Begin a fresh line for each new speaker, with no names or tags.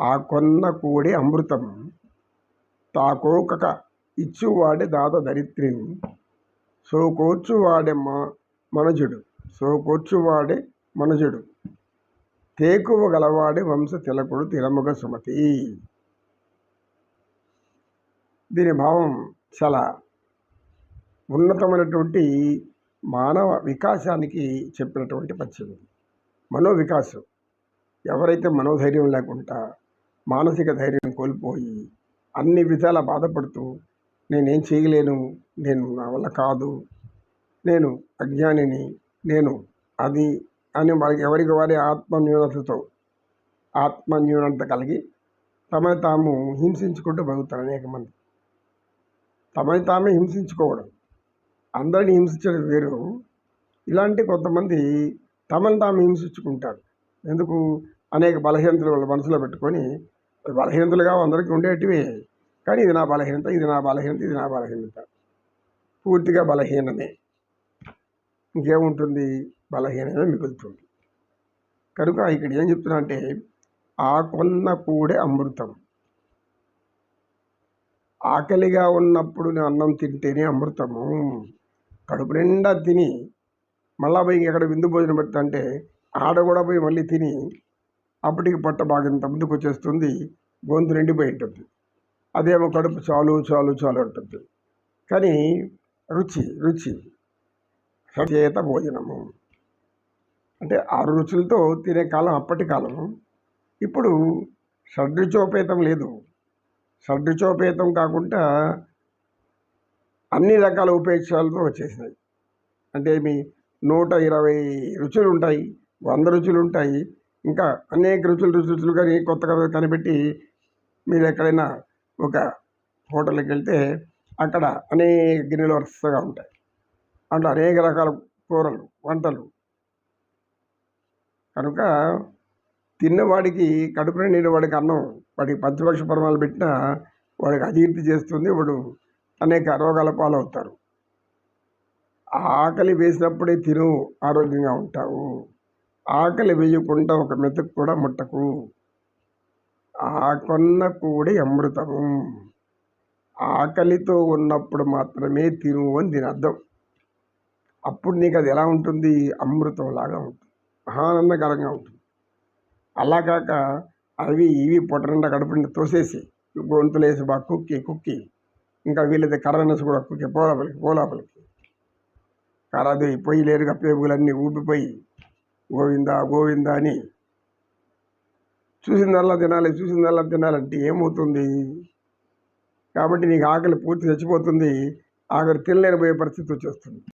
ఆ కొన్న కూడి అమృతం తాకోకక ఇచ్చువాడే దాత దరిత్రిని సోకూర్చువాడే మా మనజుడు. సోకూర్చువాడే మనజుడు. తేకువ గలవాడే వంశ తిలకుడు తిలముగ సుమతి. దీని భావం చాలా ఉన్నతమైనటువంటి మానవ వికాసానికి చెప్పినటువంటి పద్యం మనోవికాసం. మనో ఎవరైతే మనోధైర్యం లేకుండా మానసిక ధైర్యం కోల్పోయి అన్ని విధాల బాధపడుతూ నేనేం చేయలేను నేను నా వల్ల కాదు నేను అజ్ఞానిని నేను అది అని వాళ్ళకి ఎవరికి వారి ఆత్మన్యూనతతో ఆత్మన్యూనత కలిగి తమని తాము హింసించుకుంటూ బతుకుతారు అనేక మంది. తమని తామే హింసించుకోవడం అందరిని హింసించడం వేరు. ఇలాంటి కొంతమంది తమని తాము హింసించుకుంటారు. ఎందుకు? అనేక బలహీనతలు వాళ్ళ మనసులో పెట్టుకొని బలహీనతలుగా అందరికీ ఉండేటివి. కానీ ఇది నా బలహీనత ఇది నా బలహీనత ఇది నా బలహీనత. పూర్తిగా బలహీనమే. ఇంకేముంటుంది? బలహీనమే మిగులుతుంది. కనుక ఇక్కడ ఏం చెప్తున్నా అంటే ఆ కొన్న కూడే అమృతం. ఆకలిగా ఉన్నప్పుడు నేను అన్నం తింటేనే అమృతము. కడుపు నిండా తిని మళ్ళా పోయి ఎక్కడ విందు భోజనం పెడతా ఆడ కూడా పోయి మళ్ళీ తిని అప్పటికి పొట్ట బాగింత ముందుకు వచ్చేస్తుంది. గొంతు నిండిపోయి ఉంటుంది అదేమో కడుపు చాలు చాలు చాలు ఉంటుంది కానీ రుచి రుచి. సచేత భోజనము. అంటే ఆరు రుచులతో తినే కాలం అప్పటి కాలం. ఇప్పుడు షడ్రుచోపేతం లేదు. షడ్రుచోపేతం కాకుండా అన్ని రకాల ఉపేక్షలతో వచ్చేసినాయి. అంటే మీ నూట ఇరవై రుచులు ఉంటాయి వంద రుచులు ఉంటాయి ఇంకా అనేక రుచులు రుచులు రుచులు కానీ కొత్తగా కనిపెట్టి మీరు ఎక్కడైనా ఒక హోటల్కి వెళ్తే అక్కడ అనేక గిన్నెలు వరుసగా ఉంటాయి. అందులో అనేక రకాల కూరలు వంటలు. కనుక తిన్నవాడికి కడుపున నిండిన వాడికి అన్నం వాడికి పంచపక్ష పరమాలు పెట్టినా వాడికి అజీర్తి చేస్తుంది వాడు అనేక రోగాల పాలవుతారు. ఆకలి వేసినప్పుడే తిను ఆరోగ్యంగా ఉంటావు. ఆకలి వేయకుండా ఒక మెతుకు కూడా ముట్టకు. ఆ కొన్న కూడి అమృతము. ఆకలితో ఉన్నప్పుడు మాత్రమే తిను అని దీని అర్థం. అప్పుడు నీకు అది ఎలా ఉంటుంది? అమృతంలాగా ఉంటుంది. ఆనందకరంగా ఉంటుంది. అలా కాక అవి ఇవి పొట్టనిండా కడుపు నిండా తోసేసి గొంతులేసి బాగా కుక్కి కుక్కి. ఇంకా వీళ్ళైతే కర్రనసి కూడా కుక్కి పోలాపలికి పోలాపలికి. కర్రది పొయ్యి లేరుగా కప్పేపులన్నీ ఊపిపోయి గోవిందా గోవిందా అని. చూసిందల్లా తినాలి చూసిందల్లా తినాలంటే ఏమవుతుంది? కాబట్టి నీకు ఆకలి పూర్తి చచ్చిపోతుంది. ఆఖరి తినలేని పోయే పరిస్థితి వచ్చేస్తుంది.